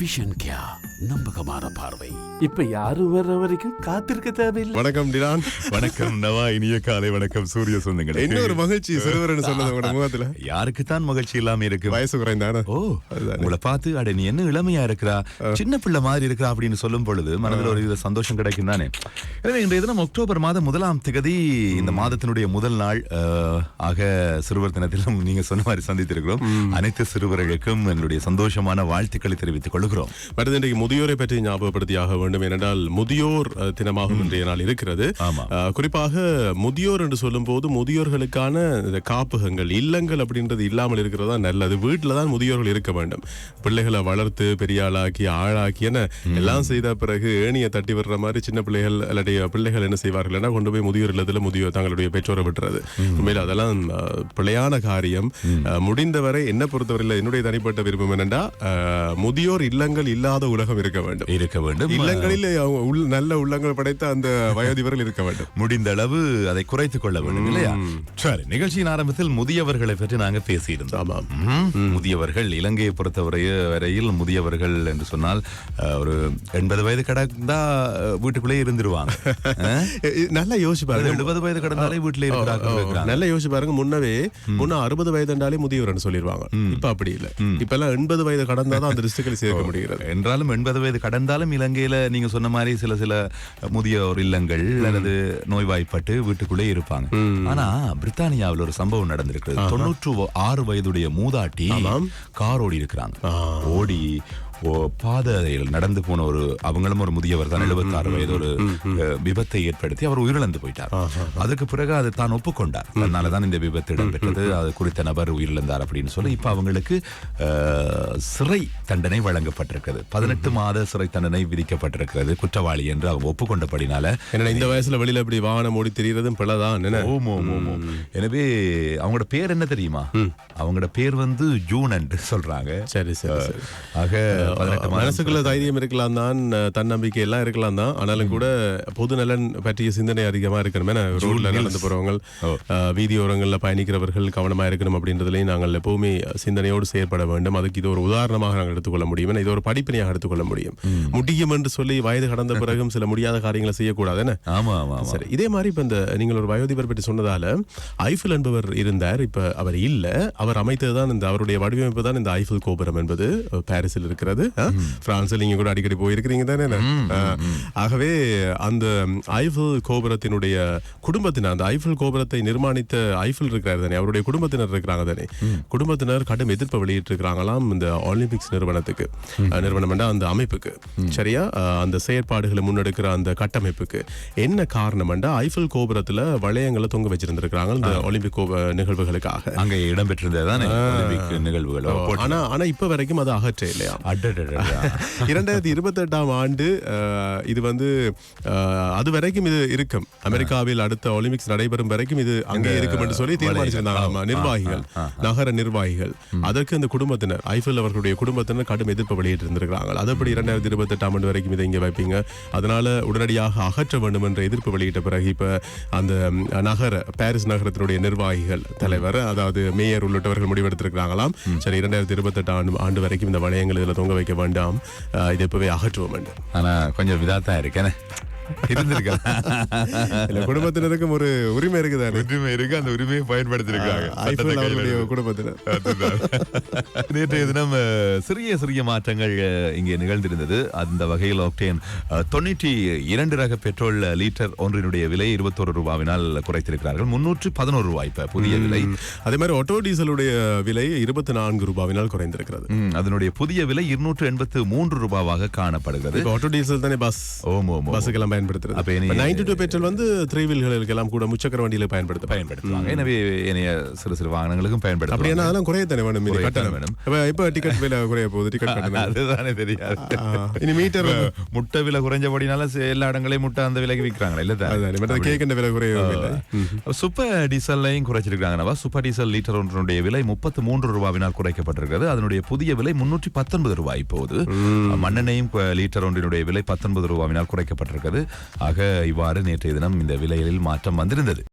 Vision क्या? நம்பகமான பார்வை. இப்ப யாரும் வர்ற வரைக்கும் காத்திருக்க தேவையில்லை. வணக்கம் டிரான். வணக்கம் நவா. இனிய காலை வணக்கம். சூரிய சொந்தங்களே. என்ன ஒரு மகிழ்ச்சி சிறுவர்னு சொன்னது உங்களோட முகத்துல? யாருக்குத்தான் மகிழ்ச்சி இல்லாம இருக்கு வயசு குறைந்தான? ஓ உங்களை பார்த்து அட நீ என்ன இளமையா இருக்கிறா? சின்ன பிள்ளை மாதிரி இருக்கிறா அப்படின்னு சொல்லும் பொழுது மனதில் ஒரு வித சந்தோஷம் கிடைக்கும் தானே? எனவே இன்றைய தினம் அக்டோபர் மாதம் முதலாம் திகதி இந்த மாதத்தினுடைய முதல் நாள் ஆக சிறுவர் தினத்திலும் நீங்க சொன்ன மாதிரி சந்தித்திருக்கிறோம். அனைத்து சிறுவர்களுக்கும் எங்களுடைய சந்தோஷமான வாழ்த்துக்களை தெரிவித்துக் கொள்கிறோம். முதியோரை பற்றி ஞாபகப்படுத்தியாக வேண்டும் ஏனென்றால் முதியோர் அஹ், தினமாகும் இன்றைய நாள் இருக்கிறது. குறிப்பாக முதியோர் என்று சொல்லும் போது முதியோர்களுக்கான காப்பகங்கள் இல்லங்கள் அப்படின்றது இல்லாமல் இருக்கிறதா நல்லது. வீட்டில் தான் முதியோர்கள் இருக்க வேண்டும். பிள்ளைகளை வளர்த்து பெரிய ஆளாக்கி ஆளாக்கி என எல்லாம் செய்த பிறகு ஏணியை தட்டி விடுற மாதிரி சின்ன பிள்ளைகள் அல்லடைய பிள்ளைகள் என்ன செய்வார்கள் கொண்டு போய் முதியோர் இல்லத்துல முதியோர் தங்களுடைய பெற்றோரை விட்டுறது. உண்மையில் அதெல்லாம் பிழையான காரியம். முடிந்தவரை என்ன பொறுத்தவரையில் என்னுடைய தனிப்பட்ட விருப்பம் என்னென்னா முதியோர் இல்லங்கள் இல்லாத உலகம் இருக்க வேண்டும். இருக்க வேண்டும். இல்லங்களில் நல்ல உள்ளங்கள் படைத்த அந்த வயோதிபர்கள் இருக்க வேண்டும். முடிந்த அளவு அதை குறைத்துக் கொள்ள வேண்டும் இல்லையா? சரி நிகழ்ச்சியின் ஆரம்பத்தில் முதியவர்களை பற்றி நாங்க பேசியிருந்தோம். முதியவர்கள் இலங்கையை பொறுத்தவரை வரையில் முதியவர்கள் என்று சொன்னால் ஒரு எண்பது வயது கடந்தா வீட்டுக்குள்ளே இருந்துருவாங்க. நல்லா யோசிச்சு பாருங்க. எழுபது வயது கடந்தாலே வீட்டிலே இருக்கிறாங்க. நல்ல யோசிச்சு பாருங்க. முன்னவே முன்ன அறுபது வயதுண்டாலே முதியவர்னு சொல்லிடுவாங்க இப்ப அப்படி இல்ல. இப்ப எல்லாம் எண்பது வயது கடந்தாதான் அந்த லிஸ்டுகளை சேர்க்க முடிகிறது. என்றாலும் எண்பது வயது கடந்தாலும் இலங்கையில நீங்க சொன்ன மாதிரி சில சில முதியோர் இல்லங்கள் அல்லது நோய்வாய்ப்பட்டு வீட்டுக்குள்ளே இருப்பாங்க. ஆனா பிரித்தானியாவில் ஒரு சம்பவம் நடந்திருக்கிறது. தொண்ணூற்று ஆறு வயதுடைய மூதாட்டி கார் ஓடி இருக்கிறாங்க ஓடி பாதையில் நடந்து போன ஒரு அவங்களும் ஒரு முதியவர் தான் எழுபத்தாறு வயது ஒரு விபத்தை ஏற்படுத்தி அவர் உயிரிழந்து போயிட்டார். அதுக்கு பிறகு அது தான் ஒப்புக்கொண்டார். அதனால தான் இந்த விபத்து இடம்பெற்றது அது குறித்த நபர் உயிரிழந்தார் அப்படின்னு சொல்லி இப்ப அவங்களுக்கு சிறை தண்டனை வழங்கப்பட்டிருக்கிறது. பதினெட்டு மாத சிறை தண்டனை விதிக்கப்பட்டிருக்கிறது குற்றவாளி என்று அவங்க ஒப்புக்கொண்டபடினால. இந்த வயசுல வெளியில இப்படி வாகனம் ஓடி திரியறதும் ஓம். எனவே அவங்களோட பேர் என்ன தெரியுமா? அவங்களோட பேர் வந்து ஜூன் என்று சொல்றாங்க. சரி சரி ஆக மனசுக்குள்ள தைரியம் இருக்கலாம் தான் தன்னம்பிக்கை எல்லாம் இருக்கலாம் தான். ஆனாலும் கூட பொது நலன் பற்றிய சிந்தனை அதிகமா இருக்கணும். ரோட்ல நடந்து போறவங்க வீதியோரங்கள்ல பயணிக்கிறவர்கள் கவனமா இருக்கணும் அப்படின்றதுலையும் நாங்கள் எப்பவுமே சிந்தனையோடு செயற்பட வேண்டும். அதுக்கு இது ஒரு உதாரணமாக நாங்கள் எடுத்துக்கொள்ள முடியும். இது ஒரு படிப்பினையாக எடுத்துக்கொள்ள முடியும். முடியும் என்று சொல்லி வயது கடந்த பிறகும் சில முடியாத காரியங்களை செய்யக்கூடாது என்ன? ஆமா ஆமா சரி இதே மாதிரி இப்ப இந்த நீங்கள் ஒரு வயோதிபர் பற்றி சொன்னதால ஐஃபில் என்பவர் இருந்தார். இப்ப அவர் இல்ல. அவர் அமைத்ததுதான் இந்த அவருடைய வடிவமைப்பு தான் இந்த ஐஃபில் கோபுரம் என்பது பாரிஸில் இருக்கிறது அஹ், பிரான்சில் நீங்க கூட அடிக்கடி போயிருக்கிறீங்க தானே? ஆகவே அந்த ஐஃபில் கோபுரத்தினுடைய குடும்பத்தினர் அந்த ஐஃபில் கோபுரத்தை நிர்மாணித்த ஐஃபில் இருக்கிறார் தானே? அவருடைய குடும்பத்தினர் இருக்கிறாங்க தானே? குடும்பத்தினர் கடும் எதிர்ப்பை வெளியிட்டு இருக்கிறாங்களாம் இந்த ஒலிம்பிக்ஸ் நிறுவனத்துக்கு. நிறுவனம் அந்த அமைப்புக்கு. சரியா? அந்த செயற்பாடுகளை முன்னெடுக்கிற அந்த கட்டமைப்புக்கு. என்ன காரணம் என்றா ஐஃபில் கோபுரத்துல வளையங்களை தொங்க வச்சிருந்திருக்கிறாங்க இந்த ஒலிம்பிக் நிகழ்வுகளுக்காக. அங்க இடம்பெற்றிருந்தது நிகழ்வுகளோ ஆனா ஆனா இப்ப வரைக்கும் அது அகற்ற இல்லையா. இரண்டாயிரத்தி இருபத்தி எட்டாம் ஆண்டு இது வந்து அது வரைக்கும் இது இருக்கும். அமெரிக்காவில் அடுத்த ஒலிம்பிக்ஸ் நடைபெறும் வரைக்கும் இது அங்கே இருக்கும் என்று சொல்லி தீர்மானிச்சிருந்தாங்க. நிர்வாகிகள் நகர நிர்வாகிகள். அதற்கு இந்த குடும்பத்தினர் ஐஃபில் அவர்களுடைய குடும்பத்தினர் கடும் எதிர்ப்பு வெளியிட்டு இருந்திருக்கிறாங்க அதப்படி இரண்டாயிரத்தி இருபத்தி எட்டாம் ஆண்டு வரைக்கும் இதை இங்க வைப்பீங்க. அதனால உடனடியாக அகற்ற வேண்டும் என்ற எதிர்ப்பு வெளியிட்ட பிறகு இப்ப அந்த நகர பாரிஸ் நகரத்தினுடைய நிர்வாகிகள் தலைவர் அதாவது மேயர் உள்ளிட்டவர்கள் முடிவெடுத்திருக்கிறாங்களாம். சரி இரண்டாயிரத்தி இருபத்தி எட்டாம் ஆண்டு ஆண்டு வரைக்கும் இந்த வளையங்கள் இதுல தொங்க வைக்க வேண்டாம். இது இப்பவே அகற்றுவோம் என்று. ஆனா கொஞ்சம் இதாத்தான் இருக்கேனே? இருந்திருக்கேன் இல்ல குடும்பத்தினருக்கும் ஒரு உரிமை இருக்குதானே? உரிமை இருக்கு அந்த உரிமையை பயன்படுத்திருக்காங்க. குடும்பத்தினர். நேற்றைய தினம் சிறிய சிறிய மாற்றங்கள் இங்கே நிகழ்ந்திருந்தது. அந்த வகையில் ஆக்டேன் தொண்ணூற்றி இரண்டு ரக பெட்ரோல் லீட்டர் ஒன்றினுடைய விலை இருபத்தொரு ரூபாவினால் குறைத்திருக்கிறார்கள். முன்னூற்று பதினோரு ரூபாய் இப்ப புதிய விலை. அதே மாதிரி ஆட்டோ டீசலுடைய விலை இருபத்தி நான்கு ரூபாவினால் குறைந்திருக்கிறது. அதனுடைய புதிய விலை இருநூற்று எண்பத்து மூன்று ரூபாவாக காணப்படுகிறது. ஆட்டோ டீசல் தானே பஸ் ஓம். பஸ்ஸுக்கெல்லாம் பயன்படுத்துறது. அப்ப நைன்டி டூ பெட்ரோல் வந்து த்ரீ வீல்களுக்கு எல்லாம் கூட முச்சக்கர வண்டியில பயன்படுத்த பயன்படுத்துவாங்க எனவே இனிய சிறு சிறு வாகனங்களுக்கும் அப்படி பயன்படுத்துவாங்க என்ன அதெல்லாம் குறைய தானே வேணும் கட்டணம். வேணும். இப்ப இப்ப டிக்கெட் விலை குறைய போகுது டிக்கெட் கட்டணம். அதுதானே தெரியாது. இனி மீட்டர் முட்டை விலை குறைஞ்சபடினால எல்லா இடங்களையும் முட்டை அந்த விலைக்கு விற்கிறாங்களா இல்ல அதுதானே. மற்ற கேக்கின்ற விலை இல்லை. சூப்பர் டீசல்லையும் குறைச்சிருக்காங்க சூப்பர் டீசல் லிட்டர் ஒன்றினுடைய விலை முப்பத்து மூன்று ரூபாவினால் குறைக்கப்பட்டிருக்கிறது. அதனுடைய புதிய விலை முன்னூற்றி பத்தொன்பது ரூபாய் இப்போது மண்ணெண்ணையும் லிட்டர் ஒன்றினுடைய விலை பத்தொன்பது ரூபாவினால் குறைக்கப்பட்டிருக்கிறது. ஆக இவ்வாறு நேற்றைய தினம் இந்த விலைகளில் மாற்றம் வந்திருந்தது.